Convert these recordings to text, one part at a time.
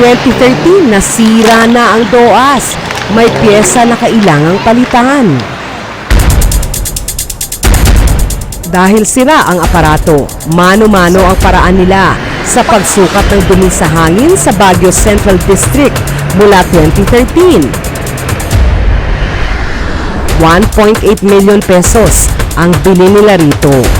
2013, nasira na ang DOAS. May pyesa na kailangang palitan. Dahil sira ang aparato, mano-mano ang paraan nila sa pagsukat ng dumi sa hangin sa Baguio Central District mula 2013. 1.8 million pesos ang bili nila rito.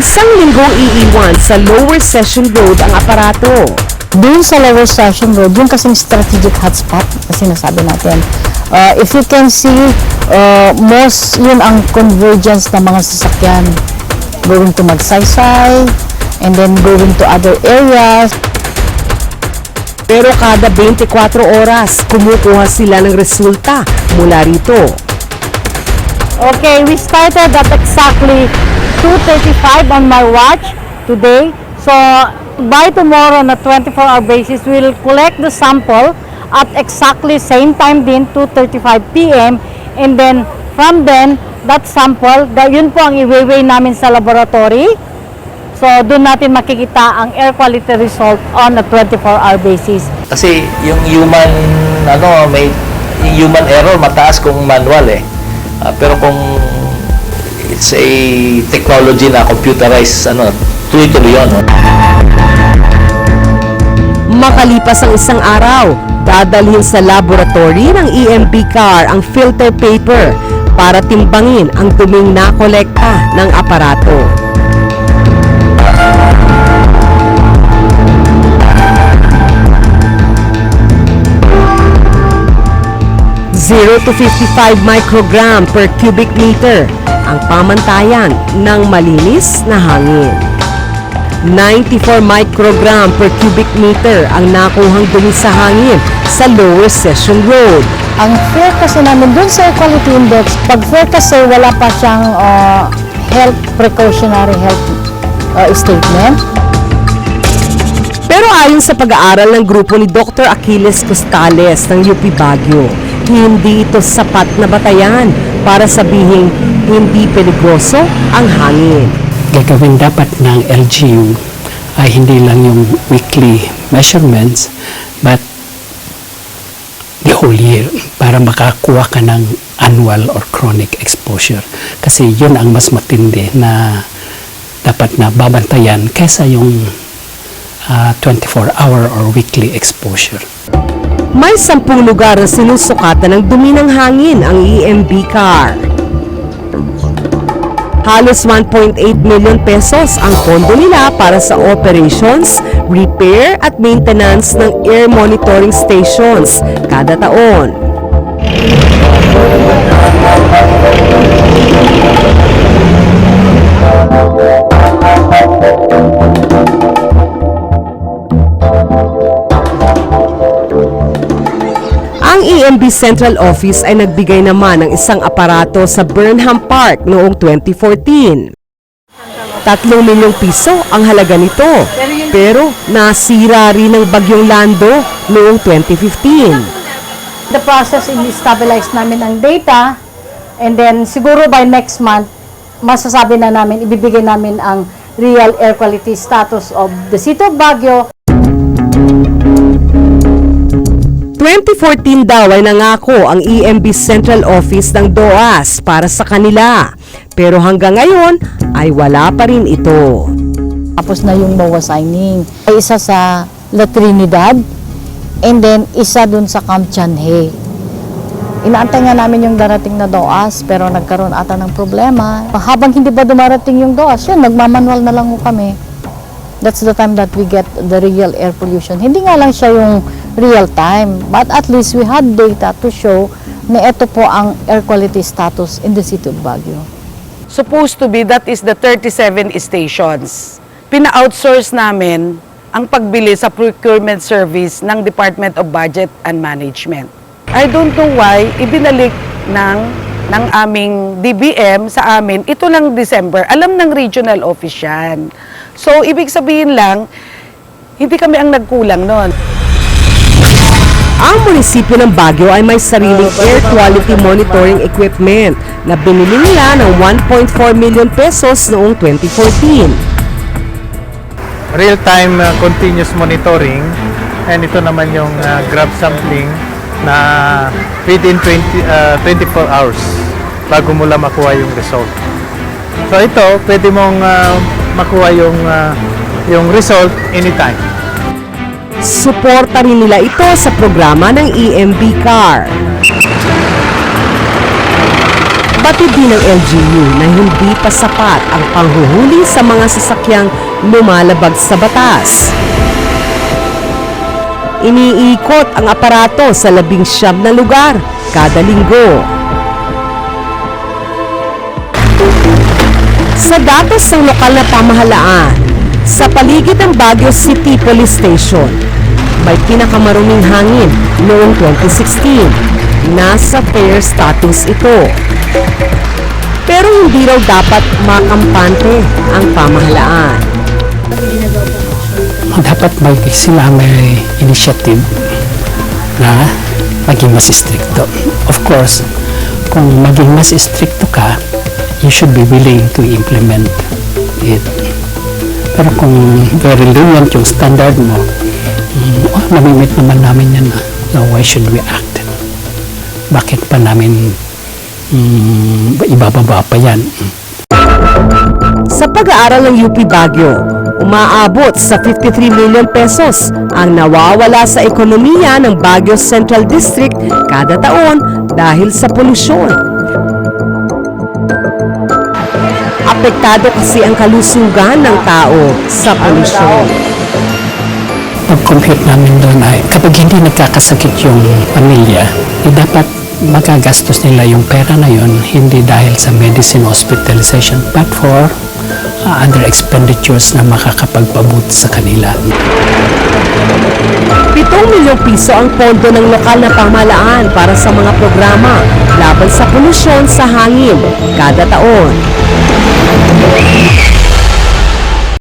Isang linggong iiwan sa Lower Session Road ang aparato. Doon sa Lower Station Road, yung kasing strategic hotspot na sinasabi natin. Uh, if you can see, uh, most yun ang convergence ng mga sasakyan. Going to Magsaysay, and then going to other areas. Pero kada 24 oras, kumukuha sila ng resulta mula rito. Okay, we started at exactly 2.35 on my watch today. So, by tomorrow on a 24-hour basis, we'll collect the sample at exactly same time din, 2.35 p.m. And then, from then, that sample, da, yun po ang i-weigh namin sa laboratory. So, doon natin makikita ang air quality result on a 24-hour basis. Kasi yung human, ano, may human error mataas kung manual eh. Ah, pero kung it's a technology na computerized, ano, tuloy-tuloy yun. no? Makalipas ang isang araw, dadalhin sa laboratory ng EMB car ang filter paper para timbangin ang duming nakolekta ng aparato. To 55 microgram per cubic meter ang pamantayan ng malinis na hangin. 94 microgram per cubic meter ang nakuhang dumi sa hangin sa Lower Session Road. Ang fair kasi namin dun sa quality index, pag fair kasi wala pa siyang uh, health precautionary health uh, statement. Ayon sa pag-aaral ng grupo ni Dr. Achilles Costales ng UP Baguio, hindi ito sapat na batayan para sabihing hindi peligroso ang hangin. gagawin dapat ng LGU ay hindi lang yung weekly measurements but the whole year para makakuha ka ng annual or chronic exposure. Kasi yun ang mas matindi na dapat na babantayan kaysa yung ah, 24-hour or weekly exposure. May sampung lugar na sinusukatan ng dumi ng hangin ang EMB car. Halos 1.8 million pesos ang pondo nila para sa operations, repair at maintenance ng air monitoring stations kada taon. EMB Central Office ay nagbigay naman ng isang aparato sa Burnham Park noong 2014. Tatlong milyong piso ang halaga nito. Pero nasira rin ng bagyong Lando noong 2015. The process i-stabilize namin ang data and then siguro by next month, masasabi na namin, ibibigay namin ang real air quality status of the city of Baguio 2014 daw ay nangako ang EMB Central Office ng DOAS para sa kanila. Pero hanggang ngayon ay wala pa rin ito. Tapos na yung MOA signing. Isa sa La Trinidad and then isa dun sa Camp Chanhe. Inaantay nga namin yung darating na DOAS pero nagkaroon ata ng problema. Habang hindi pa dumarating yung DOAS, yun, nagmamanual na lang kami. That's the time that we get the real air pollution. Hindi nga lang siya yung real time, but at least we had data to show na ito po ang air quality status in the city of Baguio. supposed to be that is the 37 stations. Pina-outsource namin ang pagbili sa procurement service ng Department of Budget and Management. I don't know why ibinalik ng ng aming DBM sa amin, ito lang December, alam ng regional office yan. So, ibig sabihin lang, hindi kami ang nagkulang noon. Ang munisipyo ng Baguio ay may sariling air quality monitoring equipment na binili nila ng 1.4 million pesos noong 2014. real-time uh, continuous monitoring and ito naman yung uh, grab sampling na within 20, uh, 24 hours bago mo lang makuha yung result. So ito, pwede mong uh, makuha yung uh, yung result anytime. Suporta rin nila ito sa programa ng EMB CAR. Batid din ng LGU na hindi pa sapat ang panghuhuli sa mga sasakyang lumalabag sa batas. Iniikot ang aparato sa labing siyam na lugar kada linggo. Sa datos ng lokal na pamahalaan, sa paligid ng Baguio City Police Station, may pinakamaruming hangin noong 2016. Nasa fair status ito. Pero hindi raw dapat makampante ang pamahalaan. Dapat may sila may initiative na maging mas stricto. Of course, kung maging mas stricto ka, you should be willing to implement it. Pero kung very lenient yung standard mo, oh, namimit naman namin yan. ah. Now, why should we act? Bakit pa namin mm, ibababa pa yan? Sa pag-aaral ng UP Baguio, umaabot sa 53 million pesos ang nawawala sa ekonomiya ng Baguio Central District kada taon dahil sa polusyon. Apektado kasi ang kalusugan ng tao sa polusyon. Pag-compute namin doon ay kapag hindi nagkakasakit yung pamilya, eh dapat magagastos nila yung pera na yun hindi dahil sa medicine hospitalization but for uh, other expenditures na makakapagpabuti sa kanila. 7 milyong piso ang pondo ng lokal na pamahalaan para sa mga programa laban sa polusyon sa hangin kada taon.